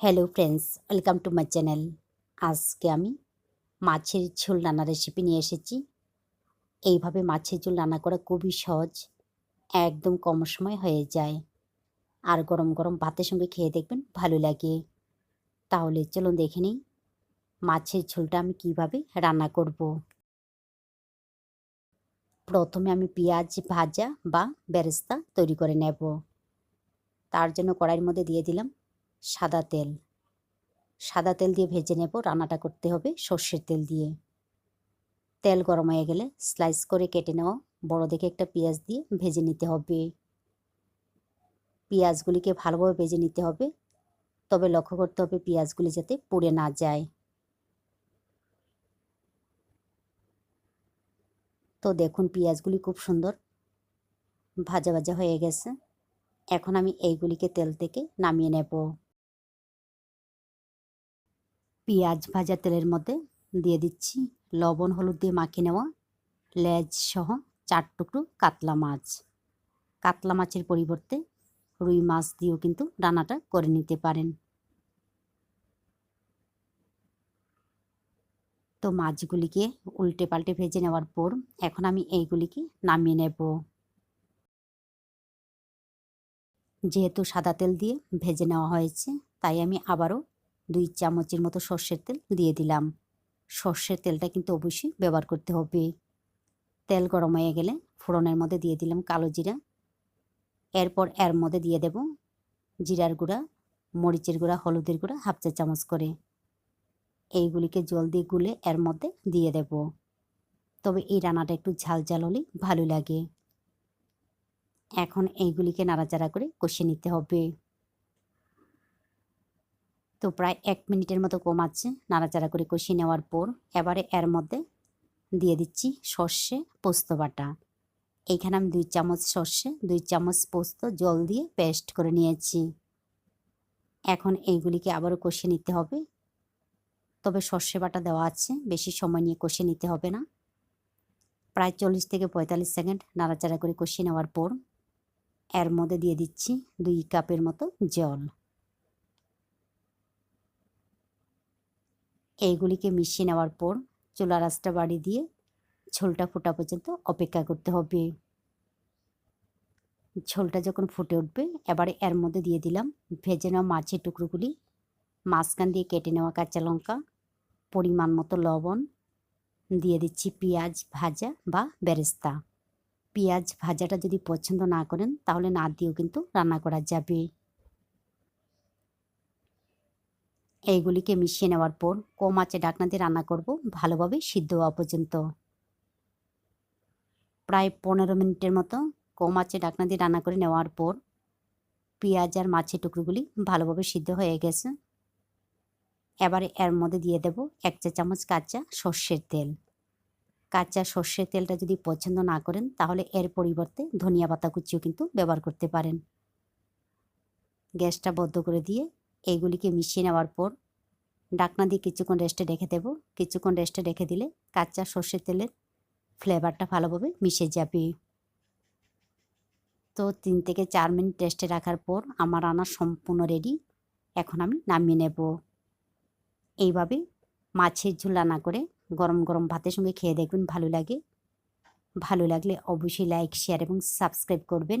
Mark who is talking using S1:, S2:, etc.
S1: Hello friends welcome to my channel আজকে আমি মাছের ঝোল রান্নার রেসিপি নিয়ে এসেছি। এইভাবে মাছের ঝোল রান্না করা খুবই সহজ, একদম কম সময় হয়ে যায়। আর গরম গরম ভাতের সঙ্গে খেয়ে দেখবেন ভালো লাগে। তাহলে চলুন দেখে নিই মাছের ঝোলটা আমি কীভাবে রান্না করব। প্রথমে আমি পেঁয়াজ ভাজা বা বেরেস্তা তৈরি করে নেব। তার জন্য কড়াইয়ের মধ্যে দিয়ে দিলাম সাদা তেল। সাদা তেল দিয়ে ভেজে নেব। রান্নাটা করতে হবে সর্ষের তেল দিয়ে। তেল গরম হয়ে গেলে স্লাইস করে কেটে নেওয়া। বড় দেখে একটা পেঁয়াজ দিয়ে ভেজে নিতে হবে। পেঁয়াজগুলিকে ভালোভাবে ভেজে নিতে হবে। তবে লক্ষ্য করতে হবে পেঁয়াজগুলি যাতে পুড়ে না যায়। তো দেখুন পেঁয়াজগুলি খুব সুন্দর ভাজা ভাজা হয়ে গেছে। এখন আমি এইগুলিকে তেল থেকে নামিয়ে নেব। পেঁয়াজ ভাজা তেলের মধ্যে দিয়ে দিচ্ছি। লবণ, হলুদ দিয়ে মাখিয়ে নেওয়া লেজ সহ চার টুকরো কাতলা মাছ। কাতলা মাছের পরিবর্তে রুই মাছ দিয়েও কিন্তু রান্নাটা করে নিতে পারেন। তো মাছগুলিকে উল্টে পাল্টে ভেজে নেওয়ার পর এখন আমি এইগুলিকে নামিয়ে নেব। যেহেতু সাদা তেল দিয়ে ভেজে নেওয়া হয়েছে, তাই আমি আবারও দুই চামচের মতো সর্ষের তেল দিয়ে দিলাম। সর্ষের তেলটা কিন্তু অবশ্যই ব্যবহার করতে হবে। তেল গরম হয়ে গেলে ফোড়নের মধ্যে দিয়ে দিলাম কালো জিরা। এরপর এর মধ্যে দিয়ে দেব জিরার গুঁড়া, মরিচের গুঁড়া, হলুদের গুঁড়া হাফ চা চামচ করে। এইগুলিকে জল দিয়ে গুলে এর মধ্যে দিয়ে দেব। তবে এই রান্নাটা একটু ঝাল ঝাল হলেই ভালো লাগে। এখন এইগুলিকে নাড়াচাড়া করে কষিয়ে নিতে হবে। তো প্রায় এক মিনিটের মতো কমাচ্ছে, নাড়াচাড়া করে কষিয়ে নেওয়ার পর এবারে এর মধ্যে দিয়ে দিচ্ছি সর্ষে পোস্ত বাটা। এইখানে আমি দুই চামচ সর্ষে, দুই চামচ পোস্ত, জল দিয়ে পেস্ট করে নিয়েছি। এখন এইগুলিকে আবারও কষিয়ে নিতে হবে। তবে সর্ষে বাটা দেওয়া আছে, বেশি সময় নিয়ে কষিয়ে নিতে হবে না। প্রায় চল্লিশ থেকে পঁয়তাল্লিশ সেকেন্ড নাড়াচাড়া করে কষিয়ে নেওয়ার পর এর মধ্যে দিয়ে দিচ্ছি দুই কাপের মতো জল। এইগুলিকে মিশিয়ে নেওয়ার পর চুলা রাসটা বাড়ি দিয়ে ঝোলটা ফোটা পর্যন্ত অপেক্ষা করতে হবে। ঝোলটা যখন ফুটে উঠবে, এবারে এর মধ্যে দিয়ে দিলাম ভেজে নেওয়া মাছের টুকরোগুলি। মাঝখান দিয়ে কেটে নেওয়া কাঁচা লঙ্কা, পরিমাণ মতো লবণ, দিয়ে দিচ্ছি পেঁয়াজ ভাজা বা বেরেস্তা। পেঁয়াজ ভাজাটা যদি পছন্দ না করেন, তাহলে না দিয়েও কিন্তু রান্না করা যাবে। এইগুলিকে মিশিয়ে নেওয়ার পর কম আঁচে ডাকনা দিয়ে রান্না করব ভালোভাবে সিদ্ধ হওয়া পর্যন্ত। প্রায় পনেরো মিনিটের মতো কম আঁচে ডাকনা দিয়ে রান্না করে নেওয়ার পর পেঁয়াজ আর মাছের টুকরোগুলি ভালোভাবে সিদ্ধ হয়ে গেছে। এবারে এর মধ্যে দিয়ে দেব এক চা চামচ কাঁচা সর্ষের তেল। কাঁচা সর্ষের তেলটা যদি পছন্দ না করেন তাহলে এর পরিবর্তে ধনিয়া পাতা কুচিও কিন্তু ব্যবহার করতে পারেন। গ্যাসটা বদ্ধ করে দিয়ে এইগুলিকে মিশিয়ে নেওয়ার পর ডাকনা দিয়ে কিছুক্ষণ রেস্টে রেখে দেব। কিছুক্ষণ রেস্টে রেখে দিলে কাঁচা সর্ষের তেলের ফ্লেভারটা ভালোভাবে মিশে যাবে। তো তিন থেকে চার মিনিট রেস্টে রাখার পর আমার রান্না সম্পূর্ণ রেডি এখন আমি নামিয়ে নেব। এইভাবে মাছের ঝোল রান্না করে গরম গরম ভাতের সঙ্গে খেয়ে দেখবেন ভালো লাগে। ভালো লাগলে অবশ্যই লাইক শেয়ার এবং সাবস্ক্রাইব করবেন।